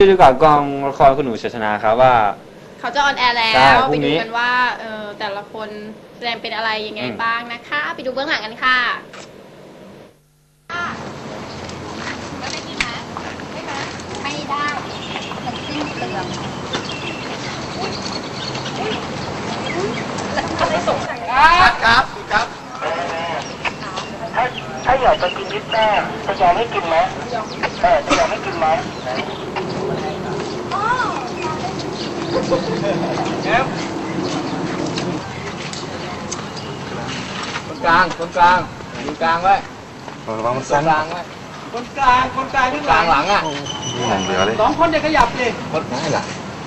ดูกับกองละครคุณหนูชัยชนะครับว่า เขาจะออนแอร์แล้ใช่ว พรุ่ไปงนี้ ดูกันว่าเออแต่ละคนแสดงเป็นอะไรยังไงอืมบ้างนะคะ ไปดูเบื้องหลังกันค่ะ ไม่ได้มันสิ้นเปลืองครับครับครับ ถ้าถ้าอยากจะกินพิซซ่าจะยอมให้กินไหมเออจะยอมให้กินไหม คนกลาง คนกลางคนกลางไว้ระวังมันคสั้นนกลางไว้คนกลาง คนกลางข้างกลางหลังอะนี่หนังเหลือเลยสองคนจะขยับเลยคนไหนล่ะ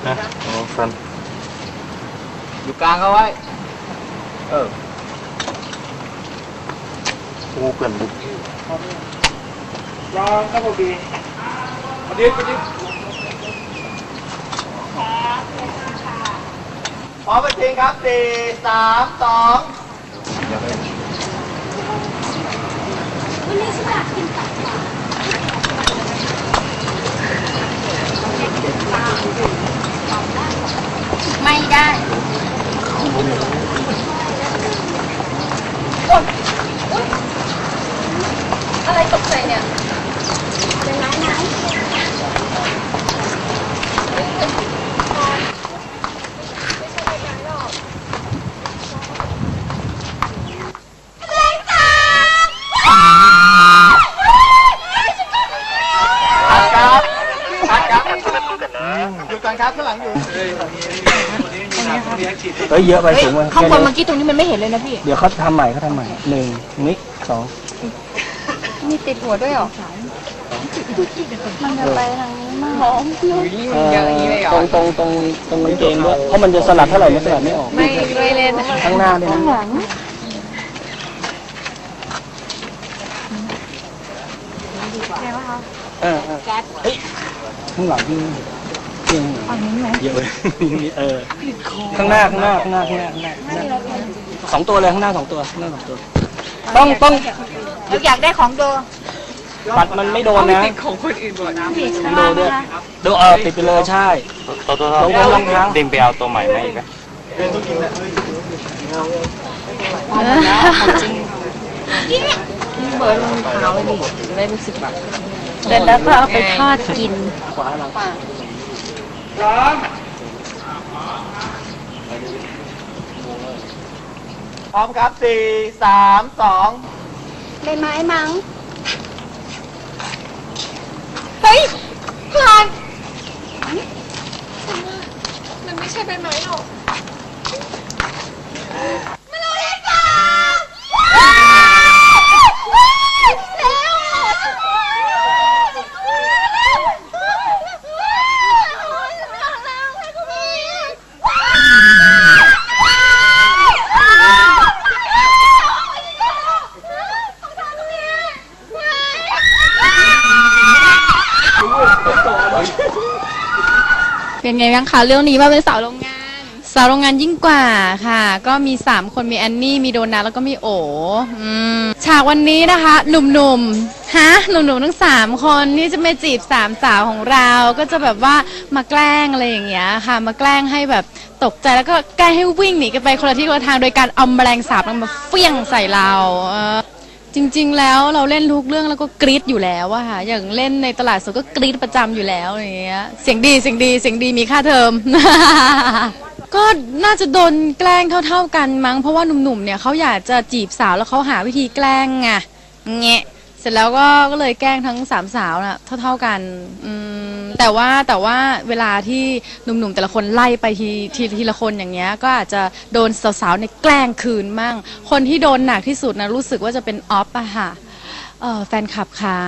นะโอ้สั้นอยู่กลางเอาไว้ เออโอ้เกินบุกลองครับผมดีพอดีพอดี พร้อมไปจริงครับสี่สามสองไม่ได้อะไรตกใจเนี่ยเป็นไม้ไม้ พัดครับพัดครับอยู่กันครับข้างหลังอยู่ เฮ้ยเยอะไปสูงไปข้างบนเมื่อกี้ตรงนี้มันไม่เห็นเลยนะพี่ เดี๋ยวเขาทำใหม่เขาทำใหม่หนึ่งนิกสองมีติดหัวด้วยเหรอมันจะไปทางนี้มากเออตรงตรงตรงตรงกางเกงด้วยเพราะมันจะสลัดเท่าไหร่ไม่สลัดไม่ออก ไม่ไม่เล่นข้างหน้าด้วยนะเออเออเฮ้ยข้างหลังที่ ที่ข้างหลังเยอะเลยเออข้างหน้าข้างหน้าข้างหน้าข้างหน้าข้างหน้าข้างหน้าสองตัวเลยข้างหน้าสองตัวข้างหน้าสองตัว ต้องต้องเราอยากได้ของโดปัดมันไม่โดนนะของคนอื่นบ่นะโดนด้วยโดนเออติดไปเลยใช่ตัวตัวลงรองเท้าดึงไปเอาตัวใหม่มาอีกไหมเสร็จแล้วก็เอาไปทอดกินขวาหลัง พร้อมพร้อมครับสี่สามสอง ใบไม้มั้ง เฮ้ยพลาน มันไม่ใช่ใบไม้หรอก เป็นไงบ้างคะเรื่องนี้มาเป็นสาวโรงงาน สาวโรงงานยิ่งกว่าค่ะ ก็มี 3 คนมีแอนนี่มีโดนัทแล้วก็มีโออืมฉากวันนี้นะคะหนุ่มๆฮะหนุ่มๆทั้ง 3 คนนี่จะมาจีบสามสาวของเรา ก็จะแบบว่ามาแกล้งอะไรอย่างเงี้ยค่ะ มาแกล้งให้แบบตกใจแล้วก็แกล้งให้วิ่งหนีกันไปคนละที่คนละทางโดยการเอาแมลงสาบมาเฟี้ยงใส่เราเออ จริง ๆ แล้วเราเล่นทุกเรื่องแล้วก็กรี๊ดอยู่แล้วอะค่ะ อย่างเล่นในตลาดสดก็กรี๊ดประจำอยู่แล้วอย่างเงี้ย เสียงดีเสียงดีเสียงดีมีค่าเทอม ก็น่าจะโดนแกล้งเท่า ๆกันมั้ง เพราะว่าหนุ่มๆ เนี่ยเขาอยากจะจีบสาวแล้วเขาหาวิธีแกล้งไงเงี้ย เสร็จแล้วก็ก็เลยแกล้งทั้งสามสาวน่ะเท่า ๆกันอืมแต่ว่าแต่ว่าเวลาที่หนุ่มๆแต่ละคนไล่ไปทีทีทีละคนอย่างเงี้ยก็อาจจะโดนสาวๆในยแกล้งคืนมั่ง คนที่โดนหนักที่สุดนะรู้สึกว่าจะเป็นออฟอะค่ะเออแฟนคลับคะ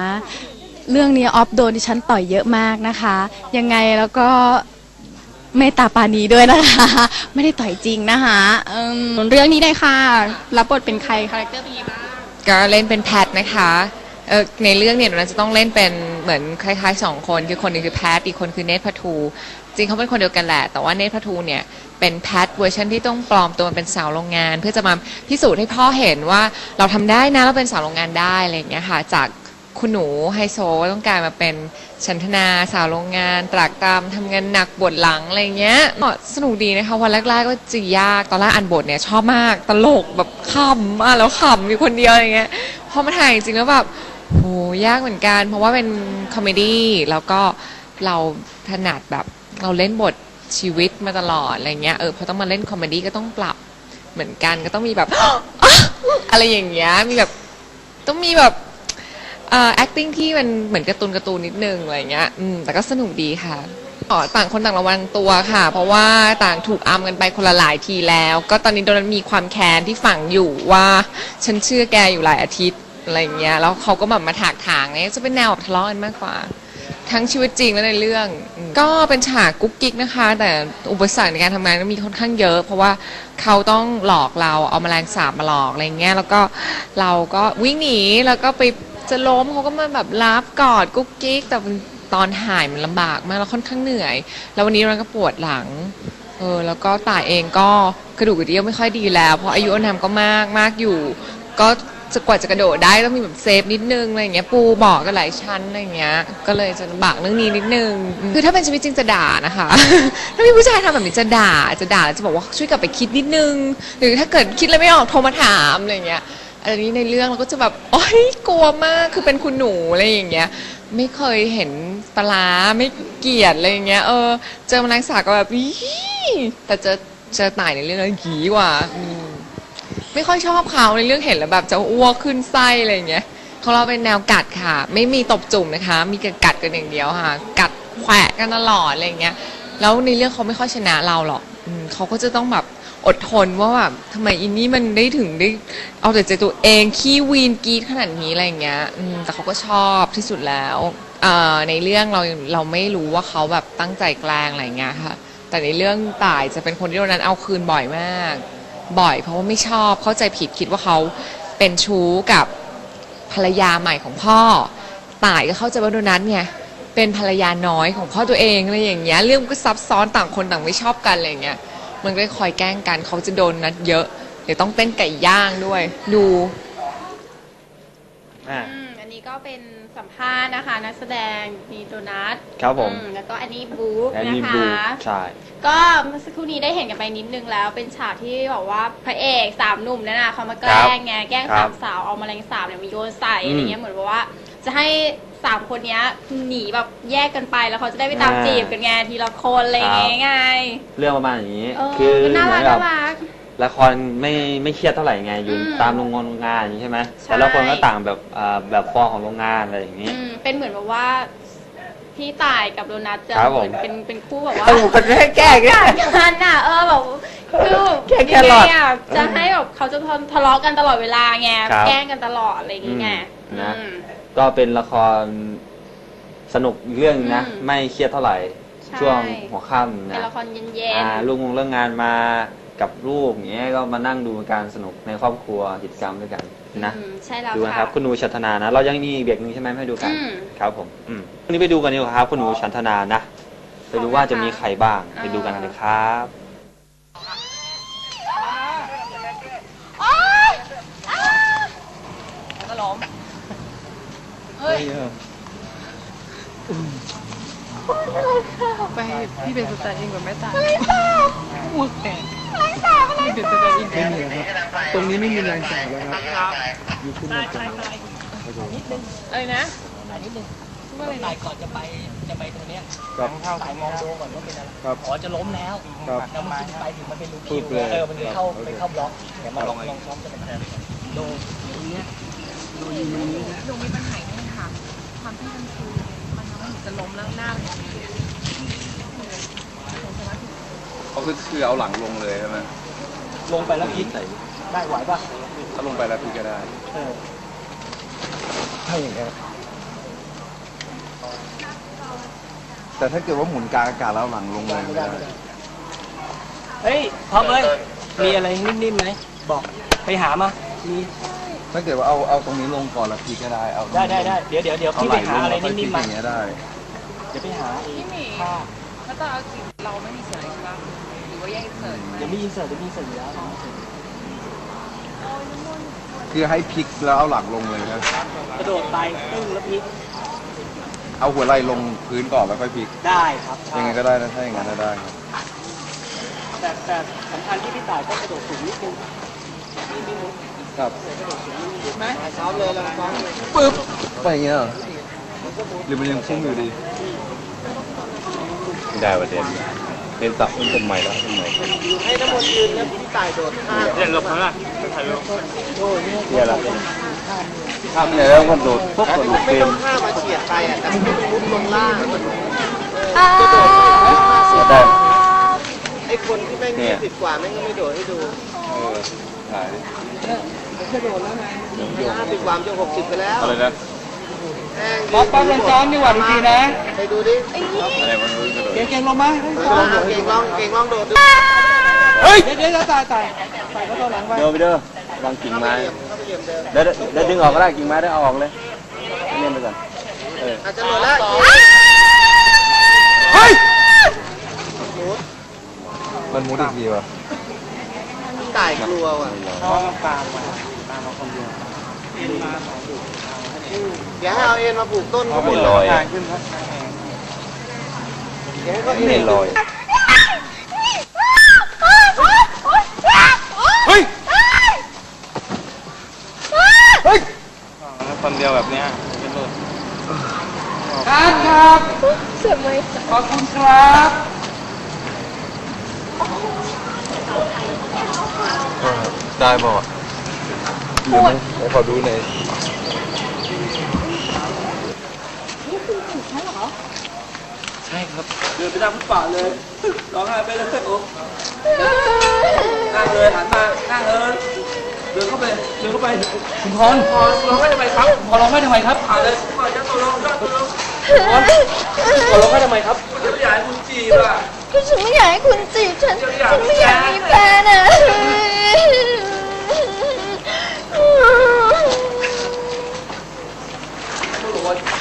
เรื่องนี้ออฟโดนดิฉันต่อยเยอะมากนะคะ ยังไงแล้วก็เมตตาปานีด้วยนะคะ ไม่ได้ต่อยจริงนะคะอืมเรื่องนี้ได้ค่ะ รับบทเป็นใคร คาแรคเตอร์เป็นยังไงบ้าง ก็เล่นเป็นแพทนะคะ เออในเรื่องเนี่ยเราจะต้องเล่นเป็นเหมือนคล้ายๆสองคนคือคนหนึงคือแพทอีกคนคือเนทพัทู จริงเขาเป็นคนเดียวกันแหละ แต่ว่าเนทพัทูเนี่ยเป็นแพทเวอร์ชันที่ต้องปลอมตัวเป็นสาวโรงงาน เพื่อจะมาพิสูจน์ให้พ่อเห็นว่าเราทำได้นะเราเป็นสาวโรงงานได้อะไรอย่างเงี้ยค่ะจากคุณหนูไฮโซต้องการมาเป็นชันธนาสาวโรงงาน ตรากตรำทำงานหนักบทหลังอะไรเงี้ยก็สนุกดีนะคะวันแรกๆก็จะยากตอนแรกอ่านบทเนี่ยชอบมากตลกแบบขำมากแล้วขำอยู่คนเดียวอะไรเงี้ยพอมาถ่ายจริงๆแล้วแบบ ยากเหมือนกัน เพราะว่าเป็นคอมเมดี้แล้วก็เราถนัดแบบเราเล่นบทชีวิตมาตลอดอะไรเงี้ยเออพอต้องมาเล่นคอมเมดี้ก็ต้องปรับเหมือนกันก็ต้องมีแบบ อะไรอย่างเงี้ยมีแบบต้องมีแบบเอ่อ acting ที่มันเหมือนการ์ตูนการ์ตูนนิดนึงอะไรเงี้ยอืมแต่ก็สนุกดีค่ะอ๋อต่างคนต่างระวังตัวค่ะ เพราะว่าต่างถูกอัมกันไปคนละหลายทีแล้ว ก็ตอนนี้โดนมีความแค้นที่ฝังอยู่ว่า ฉันเชื่อแกอยู่หลายอาทิตย์ อะไรเงี้ยแล้วเขาก็แบบมาถากถางเนี่ยจะเป็นแนวแบบทะเลาะกันมากกว่า ทั้งชีวิตจริงและในเรื่องอืมก็เป็นฉากกุ๊กกิ๊กนะคะ แต่อุปสรรคในการทำงานก็มีค่อนข้างเยอะ เพราะว่าเขาต้องหลอกเราเอาแมลงสาบมาหลอกอะไรเงี้ยแล้วก็เราก็วิ่งหนีแล้วก็ไปจะล้มเขาก็มาแบบรับกอดกุ๊กกิ๊กแต่ตอนหายมันลำบากมากแล้วค่อนข้างเหนื่อย แล้ววันนี้เราก็ปวดหลัง เออแล้วก็ตายเองก็กระดูกกระเดี่ยวไม่ค่อยดีแล้ว เพราะอายุอานามก็มากมากอยู่ ก็ จะกว่าจะกระโดดได้ต้องมีแบบเซฟนิดนึงอะไรอย่างเงี้ยปูบอกกันหลายชั้นอะไรอย่างเงี้ย ก็เลยจะลำบากเรื่องนี้นิดนึงอืมคือถ้าเป็นชีวิตจริงจะด่านะคะ ถ้ามีผู้ชายทำแบบนี้จะด่าจะด่าแล้วจะบอกว่าช่วยกลับไปคิดนิดนึง หรือถ้าเกิดคิดอะไรไม่ออกโทรมาถามอะไรอย่างเงี้ยอันนี้ในเรื่องเราก็จะแบบโอ๊ยกลัวมากคือเป็นคุณหนูอะไรอย่างเงี้ย ไม่เคยเห็นปลาร้าไม่เกลียดอะไรอย่างเงี้ยเออเจอแมลงสาบก็แบบอีแต่เจอเจอต่ายในเรื่องนั้นหีกว่าอืม ไม่ค่อยชอบเขาในเรื่องเห็นแล้วแบบจะอ้วกขึ้นไส้อะไรอย่างเงี้ยของเราเป็นแนวกัดค่ะ ไม่มีตบจุ่มนะคะ มีกัดกันอย่างเดียวค่ะ กัดแขวะกันตลอดอะไรอย่างเงี้ย แล้วในเรื่องเขาไม่ค่อยชนะเราหรอกอืมเขาก็จะต้องแบบอดทนว่าแบบทำไมอินนี่มันได้ถึงได้เอาแต่ใจตัวเองขี้วีนกรีดขนาดนี้อะไรอย่างเงี้ยอืมแต่เขาก็ชอบที่สุดแล้วเอ่อในเรื่องเราเราไม่รู้ว่าเขาแบบตั้งใจแกล้งอะไรอย่างเงี้ยค่ะ แต่ในเรื่องต่ายจะเป็นคนที่โดนนั้นเอาคืนบ่อยมาก บ่อย เพราะว่าไม่ชอบเข้าใจผิดคิดว่าเขาเป็นชู้กับภรรยาใหม่ของพ่อต่ายก็เข้าใจว่าโดนัทไงเป็นภรรยาน้อยของพ่อตัวเองอะไรอย่างเงี้ยเรื่องก็ซับซ้อนต่างคนต่างไม่ชอบกันอะไรอย่างเงี้ยมันก็เลยคอยแกล้งกันเขาจะโดนนัดเยอะเดี๋ยวต้องเต้นไก่ย่างด้วย ดู อ่า อืมอันนี้ก็เป็น สัมภาษณ์นะคะนักแสดงมีโดนัทครับผม อืแล้วก็อันนี้บุ๊กแอนนะนี่คะบูใช่ ก็เมื่อสักครู่นี้ได้เห็นกันไปนิดนึงแล้ว เป็นฉากที่บอกว่าพระเอกสามหนุ่มนั่นน่ะเขามาแกล้งไงแกล้งครัสาบมสาวเอาแมลงสาบเนี่ยมาโยนใส่อืมอะไรเงี้ยเหมือนแบบว่า จะให้สามคนเนี้ยหนีแบบแยกกันไปแล้วเขาจะได้ไปตามอ่าจีบกันไงทีละคนอะไรอย่างเงี้ยไงเรื่องประมาณอย่างนี้ เออคือเหน่ามืรัอกนแบน่าบรัก ละครไม่ไม่เครียดเท่าไหร่ไงอยู่อืมตามโรงงานโรงงานอย่างนี้ใช่ไหมใช่ แต่ละคนก็ต่างแบบอ่าแบบฟอร์มของโรงงานอะไรอย่างนี้ อืมเป็นเหมือนแบบว่าพี่ต่ายกับโดนัทจะครับเหผม มือนเป็นเป็นคู่แบบว่า เออคนแค่แก้แก้กันน่ะเออแบบคือแค่แค่หลอดยังไงะจะให้แบบเขาจะทะเลาะกันตลอดเวลาไงครับแกล้งกันตลอดอะไรอย่างเงี้ยอืมนะ อืม ก็เป็นละครสนุกอีกเรื่องนึงนะ อืมไม่เครียดเท่าไหร่ ใช่ ช่วงหัวค่ำเป็นนะละครเย็นอ่าลูกงงเรื่องงานมา กับลูกอย่างเงี้ยก็มานั่งดูการสนุกในครอบครัวกิจกรรมด้วยกันๆนะอืมใช่แล้วดูนะค่ะครับคุณหนูชันธนานะ เรายังมีอีกเบรกหนึงใช่ไหมไม่ให้ดูกันอืมครับผมอืมวันนี้ไปดูกันดีกว่าครับ คุณหนูชันธนานะไปดูว่าจะมีใครบ้างอ่า ไปดูกันเลยครับ ไปพี่เป็นสแตนด์อินกับแม่ตาตรงนี้ไม่มีแรงจ่ายแล้วครับอะไรนะตายก่อนจะไปจะไปตรงเนี้ยครับสายมองดูก่อนว่าเป็นอะไรครับอ๋อจะล้มแล้วครับแล้วมันขึ้นไปถึงมันเป็นรูปุ๊คิวบเลยเออมันเลยเข้าครับไปเข้าบล็อกเดี๋ยวมาลองลองซ้อมจะเป็นอะไรดูตรงเนี้ยดูอยู่ตรงนี้นะหนูมีปัญหาเนี่ยค่ะความที่มันคือมันทำให้หนู จะล้มแล้วหน้ามันอย่างนี้ก็คือคือเอาหลังลงเลยใช่ไหมลงไปแล้วพลิกได้ไหวป่ะถ้าลงไปแล้วพี่ก็ได้เออถ้าอย่างเงี้ยแต่ถ้าเกิดว่าหมุนกลางอากาศแล้วเอาหลังลงเลยไม่ไม่ได้ได้ไม่ได้เฮ้ยท็อปเอ้ยมีอะไรนิ่มๆไหมบอกไปหามามีถ้าเกิดว่าเอาเอาตรงนี้ลงก่อนแล้วพี่ก็ได้เอาตรงได้นี้ได้ได้เดี๋ยวเดี๋ยวเดี๋ยวเอาพี่ไหไปลหาลงอะไรแล้วค่อยพลินิ่กมๆอมาย่าง เงี้ยได้เดี๋ยวไปหาไอ้ผ้าถ้าจะเอาสิเราไม่มีเสียงใช่ปะหรือว่าแยกเสิร์ตเดี๋ยวมีอินเสิร์ตเดี๋ยวมีอินเสิร์ตอยู่แล้วคือให้พลิกแล้วเอาหลังลงเลยนะกระโดดไปตึ้งแล้วพลิกเอาหัวไหล่ลงพื้นก่อนแล้วค่อยพลิก ได้ครับยังไงก็ได้นะถ้าอย่างนั้นก็ได้ครับแต่แต่สำคัญที่พี่ต่ายต้องกระโดดสูงนิดนึงนี่นิดนึงครับไหมซ้อมเลยลองซ้อมเลยปึ๊บไปอย่างเงี้ยเหรอหรือมันยังพุ่งอยู่ดี ได้ประเด็นเป็นตับเป็นต้นใหม่แล้วต้นใหม่ให้น้ำมนต์ยืนแล้วพี่ต่ายโดดข้ามเรียนลบครั้งละเนี่ยละทำเนี่ยแล้วก็โดดปุ๊บก็โดดไม่เต็ต้มองข้ามมาเฉียดไปอะแต่มันต้องมุดลงล่างได้ไอ้คนที่แม่งเนี่ยี่ยสิบกว่าแม่งก็ไม่โดดให้ดูเออถ่ายดิห้าสิบกว่ามันจะหกสิบไปแล้วอะไรนะแม่ง ป๊อปป๊อปลองซ้อมดีกว่าบางทีนะไปดูดิอะไรมันรู้กระโดดเก่งๆลงมาเออเก่งลองเก่งลองโดดดูเฮ้ยเดี๋ยวเดี๋ยวตายตายตายเขาตัวหลังไปเดินไปเด้อวางกิ่งไม้เข้าไปเหยียบเดิมเดี๋ยวเดี๋ยวดึงออกก็ได้กิ่งไม้ได้เอาออกเลยเล่นไปก่อนเอออาจจะโดดแล้วเฮ้ยมันมุดอีกทีวะพี่ต่ายกลัวว่ะน้องตามมาตามมาคนเดียว เดี๋ยวให้เอาเอ็นมาปลูกต้นเขาไม่ลอยทางขึ้นครับเดี๋ยวให้เขาเอ็นไม่ลอยเฮ้ยเฮ้ยคนเดียวแบบเนี้ยเป็นหลุดครับครับขอบคุณครับได้ป่าวะหรือไม่ไม่ขอดูหน่อย เดินไปตามฟุตป่าทเลยร้องไห้ไปเลยโอ้นั่งเลยหันมานั่งเลยเดินเข้าไปเดินเข้าไปคุณพรพรร้องไห้ทำไมครับพรร้องไห้ทำไมครับอ่าเลยพรจะตกลงจะตกลงพรพรร้องไห้ทำไมครับผมจะอยากให้คุณจีบอะก็ฉันไม่อยากให้คุณจีบฉัน ฉันไม่อยากมีแฟนอะ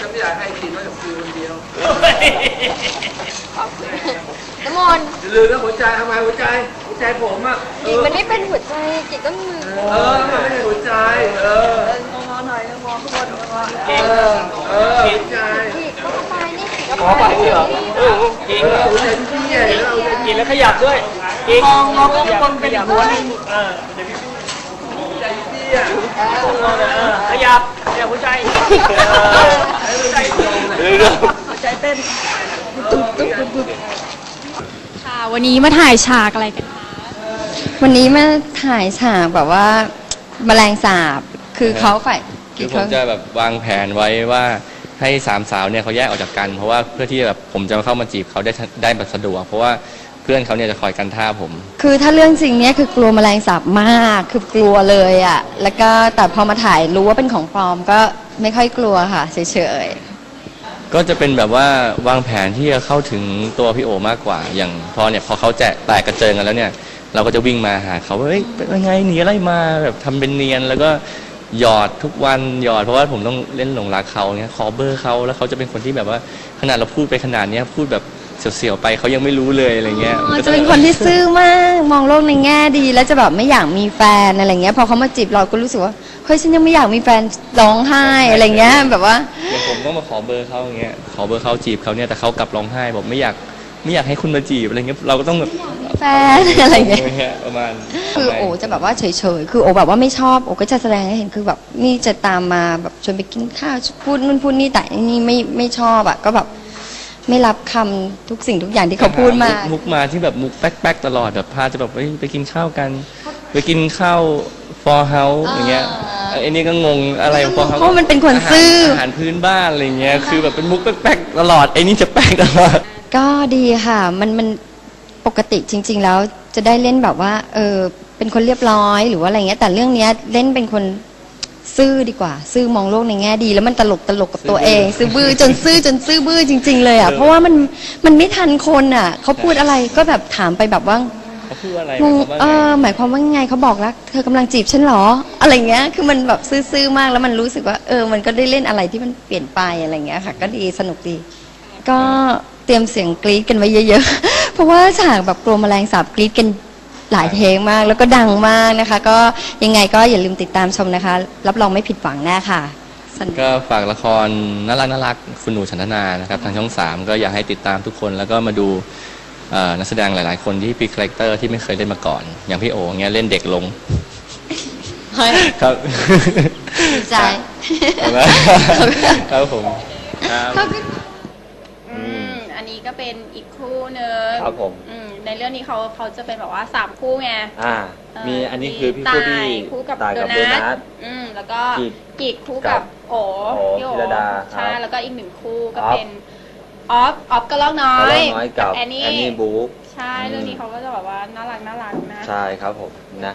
ฉันไม่อยากให้จีบนอกจากฟิวคนเดียวน้ำมนต์อย่าลืมนะหัวใจทำไมหัวใจ หัวใจผมอะเอจีบอมันไม่เป็นหัวใจจีบต้องมือเออมันไม่ใช่หัวใจ เอองอหน่อยงอข้างบนงอเออ เออหัวใจจีบก็ไปนี่จีบก็ขอไปเหรอกินหัวใจพี่ใหญ่แล้วกินแล้วขยับด้วยกินมองมองข้างบนเป็นหัวนึงเออใจพี่อะขยับขยับหัวใจหัวใจ หัวใจเต้นค่ะวันนี้มาถ่ายฉากอะไรกันคะวันนี้มาถ่ายฉากแบบว่าแมลงสาบ คือเขาฝ่ายคือผเขามจะแบบวางแผนไว้ว่าให้สามสาวเนี่ยเขาแยกออกจากกัน เพราะว่าเพื่อที่แบบผมจะเข้ามาจีบเขาได้ได้แบบสะดวกเพราะว่าเพื่อนเขาเนี่ยจะคอยกันท่าผม คือถ้าเรื่องจริงเนี้ยคือกลัวแมลงสาบมาก คือกลัวเลยอะ่ะ แล้วก็แต่พอมาถ่ายรู้ว่าเป็นของปลอมก็ไม่ค่อยกลัวค่ะเฉย ก็จะเป็นแบบว่าวางแผนที่จะเข้าถึงตัวพี่โอมากกว่า อย่างพอเนี่ยพอเขาแจะแตกกระเจิงกันแล้วเนี่ย เราก็จะวิ่งมาหาเขาว่าเฮ้ยเป็นยังไงหนีอะไรมาแบบทำเป็นเนียนแล้วก็หยอดทุกวันหยอดเพราะว่าผมต้องเล่นหลงรักเขาเนี่ยขอเบอร์เขาแล้วเขาจะเป็นคนที่แบบว่าขนาดเราพูดไปขนาดเนี้ยพูดแบบ เสียวๆไปเขายังไม่รู้เลยอะไรเงี้ยๆจะเป็นคนที่ซื่อมากมองโลกในแง่ดี แล้วจะแบบไม่อยากมีแฟนอะไรเงี้ยพอเขามาจีบเราก็รู้สึกว่าเฮ้ยฉันยังไม่อยากมีแฟนร้องไห้อะไรเงี้ยแบบว่าอย่างผมต้องมาขอเบอร์เขาอย่างเงี้ยขอเบอร์เขาจีบเขาเนี่ยแต่เขากลับร้องไห้บอกไม่อยากไม่อยากให้คุณมาจีบอะไรเงี้ยเราก็ต้องแบบแฟนอะไรเงี้ยเงี้ยประมาณคือโอจะแบบว่าเฉยๆคือโอแบบว่าไม่ชอบโอก็จะแสดงให้เห็นคือแบบนี่จะตามมาแบบชวนไปกินข้าวพูดนู่นพูดนี่แต่อันนี่ไม่ไม่ชอบอะก็แบบ ไม่รับคำทุกสิ่งทุกอย่างที่เขาพูดมามุกมาที่แบบมุกแป๊กๆตลอดแบบพาจะแบบไปไปกินข้าวกัน ไปกินข้าวฟอร์เฮาส์อย่างเงี้ยอ่าไอ้นี่ก็งงอะไรฟอร์เฮาส์เพราะมันเป็นคนซื่ออาหารพื้นบ้านอะไรเงี้ยคือแบบเป็นมุกแป๊กๆตลอดไอ้นี่จะแป๊กตลอด ก็ดีค่ะ มันมันปกติจริง ๆ แล้วจะได้เล่นแบบว่า เออเป็นคนเรียบร้อยหรือว่าอะไรเงี้ย แต่เรื่องเนี้ยเล่นเป็นคน ซื่อดีกว่า ซื่อมองโลกในแง่ดี แล้วมันตลกตลกกับตัวเอง ซื่อบื้อจนซื่อจนซื่อบื้อจริง ๆ เลยอะเพราะว่ามันมันไม่ทันคนอะเขาพูดอะไรก็แบบถามไปแบบว่าเขาพูดอะไรงงหมายความว่าเอไงอหมายความว่าไงเขาบอกรักเธอกำลังจีบฉันเหรอ อะไรเงี้ยคือมันแบบซื่อๆมากแล้วมันรู้สึกว่า เออ มันก็ได้เล่นอะไรที่มันเปลี่ยนไปอะไรเงี้ยค่ะ ก็ดีสนุกดี ก็เตรียมเสียงกรี๊ดกันไว้เยอะ ๆ เพราะว่าฉากแบบกลัวแมลงสาบกรี๊ดกัน หลายเทคมาก แล้วก็ดังมากนะคะ ก็ยังไงก็อย่าลืมติดตามชมนะคะ รับรองไม่ผิดหวังแน่ค่ะสัญญาก็ฝากละครน่ารักน่ารักคุณหนูฉันทนานะครับทางช่อง 3 ก็อยากให้ติดตามทุกคนแล้วก็มาดูเอ่อนักแสดงหลาย ๆ คนที่ปีคาแรคเตอร์ที่ไม่เคยเล่นมาก่อน อย่างพี่โอเงี้ยเล่นเด็กลงเฮ้ยครับดีใจครับผมครับ อืมอันนี้ก็เป็นอีกคู่หนึ่งครับผม อืม ในเรื่องนี้เขาเขาจะเป็นแบบว่าสามคู่ไง อ่า เอ่อมีอันนี้คือพี่คู่บี้ตายคู่กับตายโดกับโดนันัท ท อืมแล้วก็กิกกิกคู่กักับบโอโอพี่โอพิรดาใช่ครับแล้วก็อีกหนึ่งคู่ก็ออฟ เป็นออฟออฟก็ลอกน้อแล้วยน้อยกับแอนนี่แอนนี่บุ๊ก ใช่เรื่องนี้เขาก็จะแบบว่าน่ารักน่ารักนะ ใช่ครับผมนะ